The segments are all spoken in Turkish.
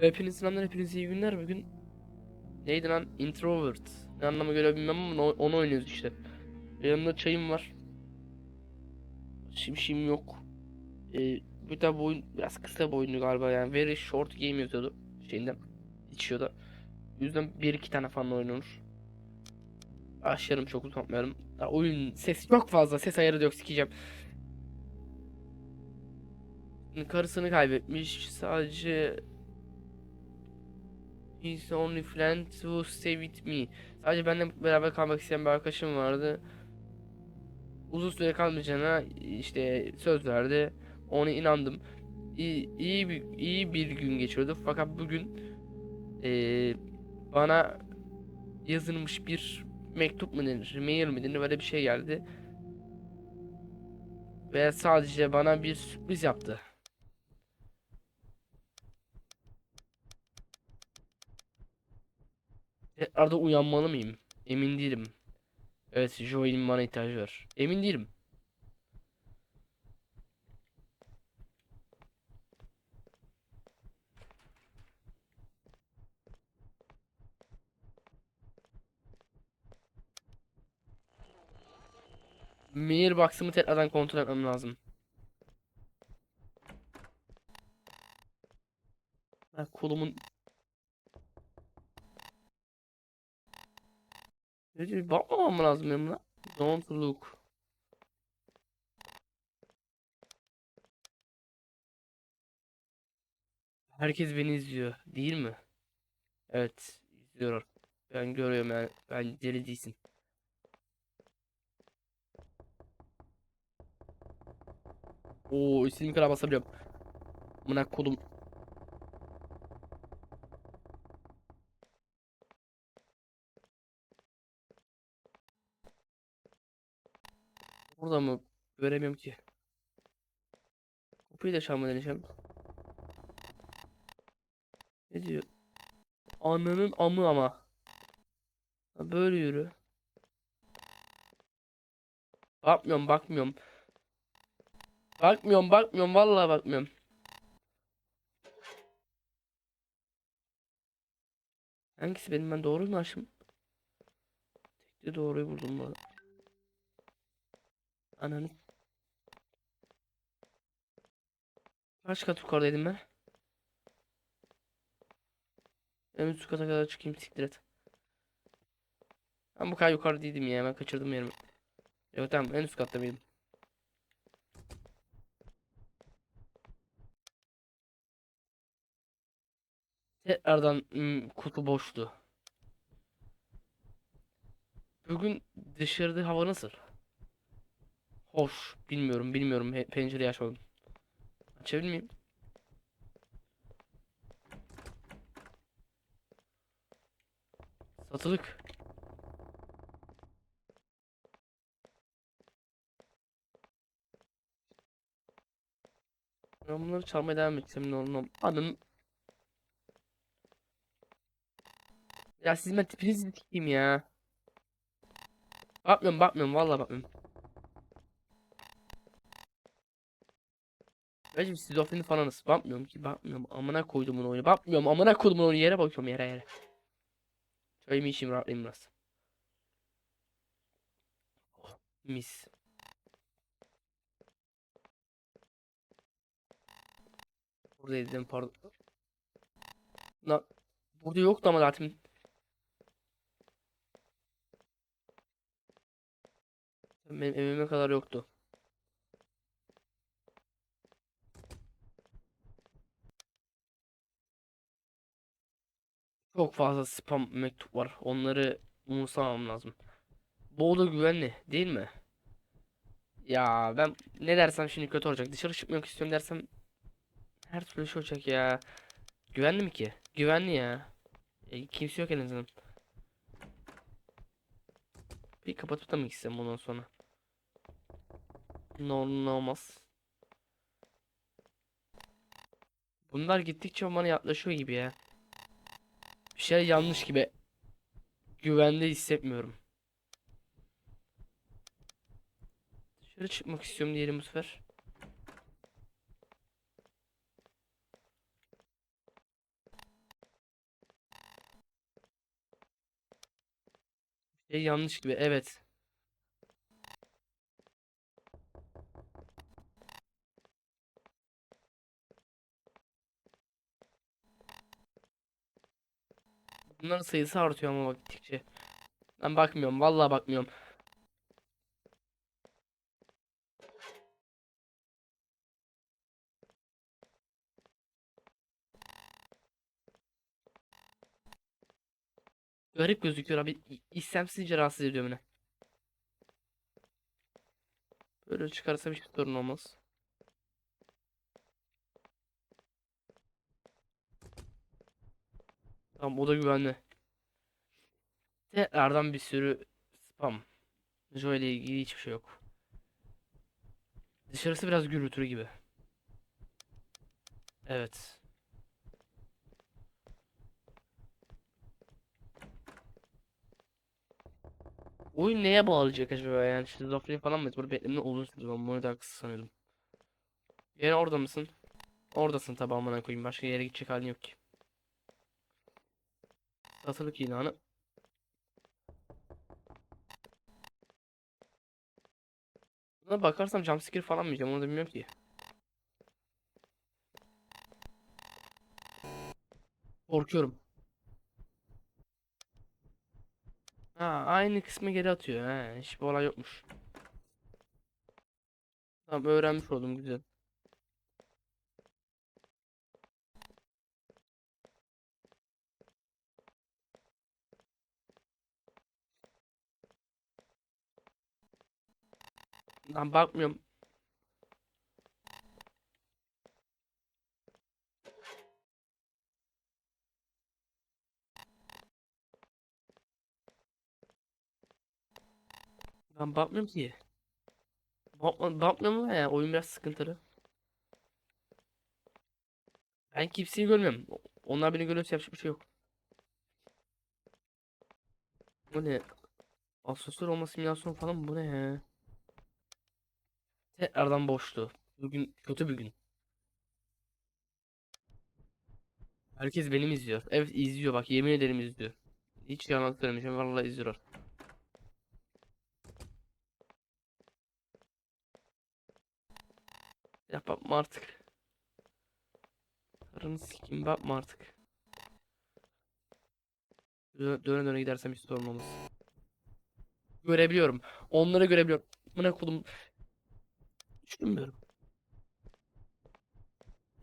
Hepiniz selamlar, hepiniz iyi günler. Bugün neydi lan? Introvert. Ne anlamı göre bilmem ama onu- oynuyoruz işte. Yanımda çayım var. Şimdi şeyim yok. Ee, bir de bu oyun biraz kısa bir oyundu galiba yani. Very short game yazıyordu şeyinden. içiyordu. O yüzden bir iki tane falan oynanır. Başlarım çok uzatmayalım. Ya oyun ses çok fazla. Ses ayarı da yok sikeceğim. Karısını kaybetmiş. Sadece He's only friend who stay with me. Sadece benimle beraber kalmak isteyen bir arkadaşım vardı. Uzun süre kalmayacağına işte söz verdi. Ona inandım. İyi, iyi bir iyi bir gün geçiyordu. Fakat bugün eee, bana yazılmış bir mektup mu denir, mail mi denir böyle bir şey geldi. Ve sadece bana bir sürpriz yaptı. Tekrarda uyanmalı mıyım? Emin değilim. Evet, Joel'in bana ihtiyacı var. Emin değilim. Mailbox'ımı tekrardan kontrol etmem lazım. Ha, kolumun Ne diyor? Bakmamam lazım benim lan? Don't look. Herkes beni izliyor, değil mi? Evet, izliyorlar. Ben görüyorum yani. Ben deli değilsin. Oo, istediğim kadar basabiliyorum. Buna kolum. Burada mı? Göremiyorum ki. Kapıyı da çalma deneyeceğim. Ne diyor? Ananın amı ama. Böyle yürü. Bakmıyorum bakmıyorum. Bakmıyorum bakmıyorum vallahi bakmıyorum. Hangisi benim ben doğru mu açım? Tekte doğruyu buldum bu arada. Ananı. Kaç kat yukarıdaydım ben? En üst kata kadar çıkayım siktir et. Ben bu kadar yukarı değildim ya ben kaçırdım yerimi. Evet tamam en üst katta mıydım? Tekrardan hmm, kutu boştu. Bugün dışarıda hava nasıl? Hoş. Bilmiyorum bilmiyorum. He- Pencereyi açmadım. Açabilir miyim? Satılık. Ben bunları çalmaya devam etsem ne olur. Anın. Ya siz ben tipinizi dikeyim ya. Bakmıyorum bakmıyorum vallahi bakmıyorum. Bence bir şizofreni falanız. Bakmıyorum ki bakmıyorum. Amına koydum bunu oyunu. Bakmıyorum amına koydum onu yere bakıyorum yere yere. Çayımı içeyim rahatlayayım biraz. Oh, mis. Buradaydım pardon. Na burada yoktu ama zaten. Benim evime kadar yoktu. Çok fazla spam mektup var. Onları umursamam lazım. Bu oda güvenli değil mi? Ya ben ne dersem şimdi kötü olacak. Dışarı çıkmak istiyorum dersem her türlü şey olacak ya. Güvenli mi ki? Güvenli ya. E, kimse yok en azından. Bir kapatıp da mı gitsem ondan sonra? Ne olur olmaz. Bunlar gittikçe bana yaklaşıyor gibi ya bir şey yanlış gibi. Güvende hissetmiyorum. Dışarı çıkmak istiyorum diyelim bu sefer. Bir şey yanlış gibi evet. Bunların sayısı artıyor ama gittikçe. Ben bakmıyorum. Vallahi bakmıyorum. Garip gözüküyor abi. İstemsizce rahatsız ediyor beni. Böyle çıkarsam hiç sorun olmaz. Tamam o da güvenli. Tekrardan bir sürü spam. Joe ile ilgili hiçbir şey yok. Dışarısı biraz gürültülü gibi. Evet. Oyun neye bağlayacak acaba yani şizofreni falan mı? Burada beklemede uzun sürdü ben bunu da haksız sanıyordum. Yine orada mısın? Oradasın tabi amına koyayım başka yere gidecek halin yok ki. Satılık ilanı. Buna bakarsam jumpscare falan mı yiyeceğim onu da bilmiyorum ki. Korkuyorum. Ha aynı kısmı geri atıyor ha. Hiçbir olay yokmuş. Tamam öğrenmiş oldum güzel. Lan bakmıyorum. Ben bakmıyorum ki. Bakma, bakmıyorum ya oyun biraz sıkıntılı. Ben kimseyi görmüyorum. Onlar beni görüyorsa yapacak bir şey yok. Bu ne? Asansör olma simülasyon falan? Bu ne ya? Tekrardan boştu. Bugün kötü bir gün. Herkes benim izliyor. Evet izliyor bak yemin ederim izliyor. Hiç yalan söylemeyeceğim vallahi izliyorlar. Ya bakma artık. Karını sikeyim bakma artık. Dö- Döne döne gidersem hiç sorun olmaz. Görebiliyorum. Onları görebiliyorum. Buna kodum. Düşünmüyorum.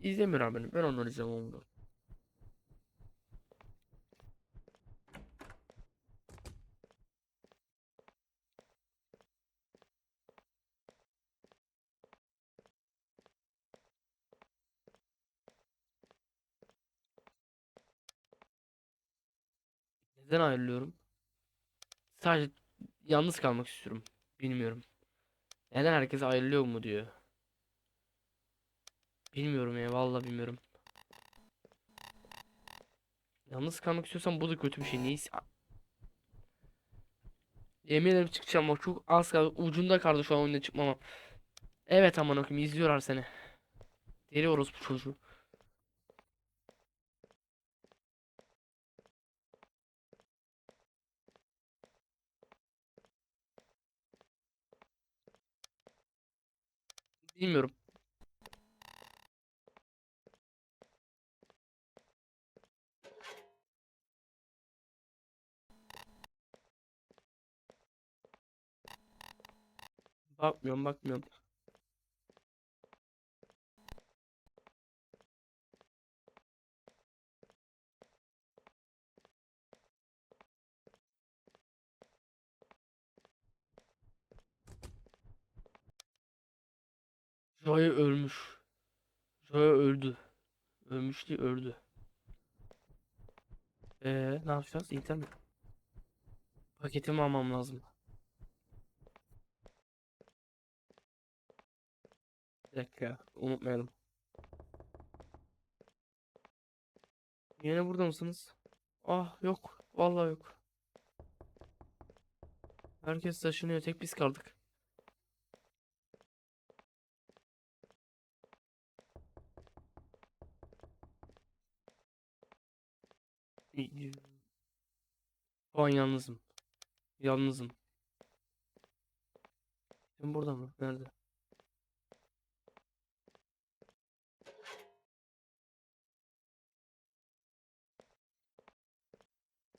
İzlemiyor beni. Ben onları izlemem onu. Neden ayrılıyorum? Sadece yalnız kalmak istiyorum. Bilmiyorum. Neden herkes ayrılıyor mu diyor. Bilmiyorum ya vallahi bilmiyorum. Yalnız kalmak istiyorsan bu da kötü bir şey. Neyse. Yemin ederim çıkacağım bak çok az kaldı. Ucunda kaldı şu an oyunda çıkmama. Evet aman okuyayım izliyorlar seni. Deli orospu çocuğu. Bilmiyorum. Bakmıyorum bakmıyorum. Joy ölmüş. Joy öldü. Ölmüş değil öldü. Ee, ne yapacağız? İnternet. Paketimi almam lazım. Bir dakika, unutmayalım. Yine burada mısınız? Ah yok, vallahi yok. Herkes taşınıyor, tek biz kaldık. Şu an yalnızım. Yalnızım. Sen burada mı? Nerede?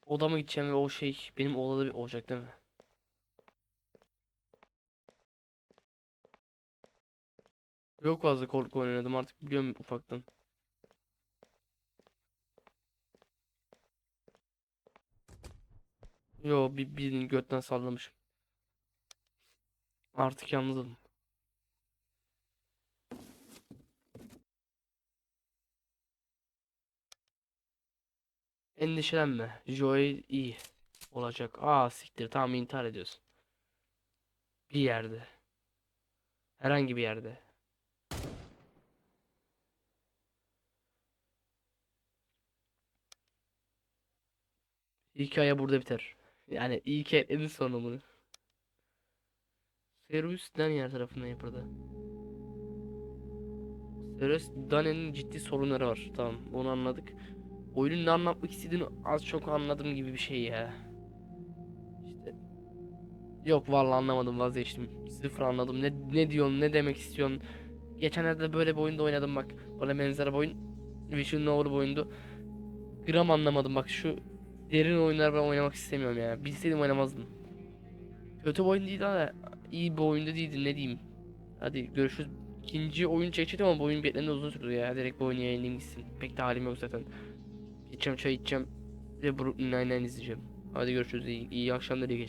Odama gideceğim ve o şey benim odada bir olacak değil mi? Yok fazla korku oynadım artık biliyorum ufaktan. Yo bir birini götten sallamışım. Artık yalnızım. Endişelenme. Joy iyi olacak. Aa siktir tamam intihar ediyorsun. Bir yerde. Herhangi bir yerde. Hikaye burada biter. Yani iyi ki ekledin sonra bunu. Servis Daniel tarafından yapıldı. Servis Daniel'in ciddi sorunları var. Tamam onu anladık. Oyunun ne anlatmak istediğini az çok anladım gibi bir şey ya. İşte. Yok vallahi anlamadım vazgeçtim. Sıfır anladım. Ne ne diyorsun ne demek istiyorsun. Geçenlerde böyle bir oyunda oynadım bak. Bana benzer bir oyun. Vision Over bir oyundu. Gram anlamadım bak şu derin oyunlar ben oynamak istemiyorum ya. Bilseydim oynamazdım. Kötü bir oyun değil ama iyi bir oyunda değildi ne diyeyim. Hadi görüşürüz. İkinci oyun çekecektim ama bu oyun beklenen uzun sürdü ya. Direkt bu oyunu yayınlayayım gitsin. Pek de halim yok zaten. Gideceğim çay içeceğim. Ve Brooklyn Nine-Nine izleyeceğim. Hadi görüşürüz. İyi, iyi akşamlar iyi geceler.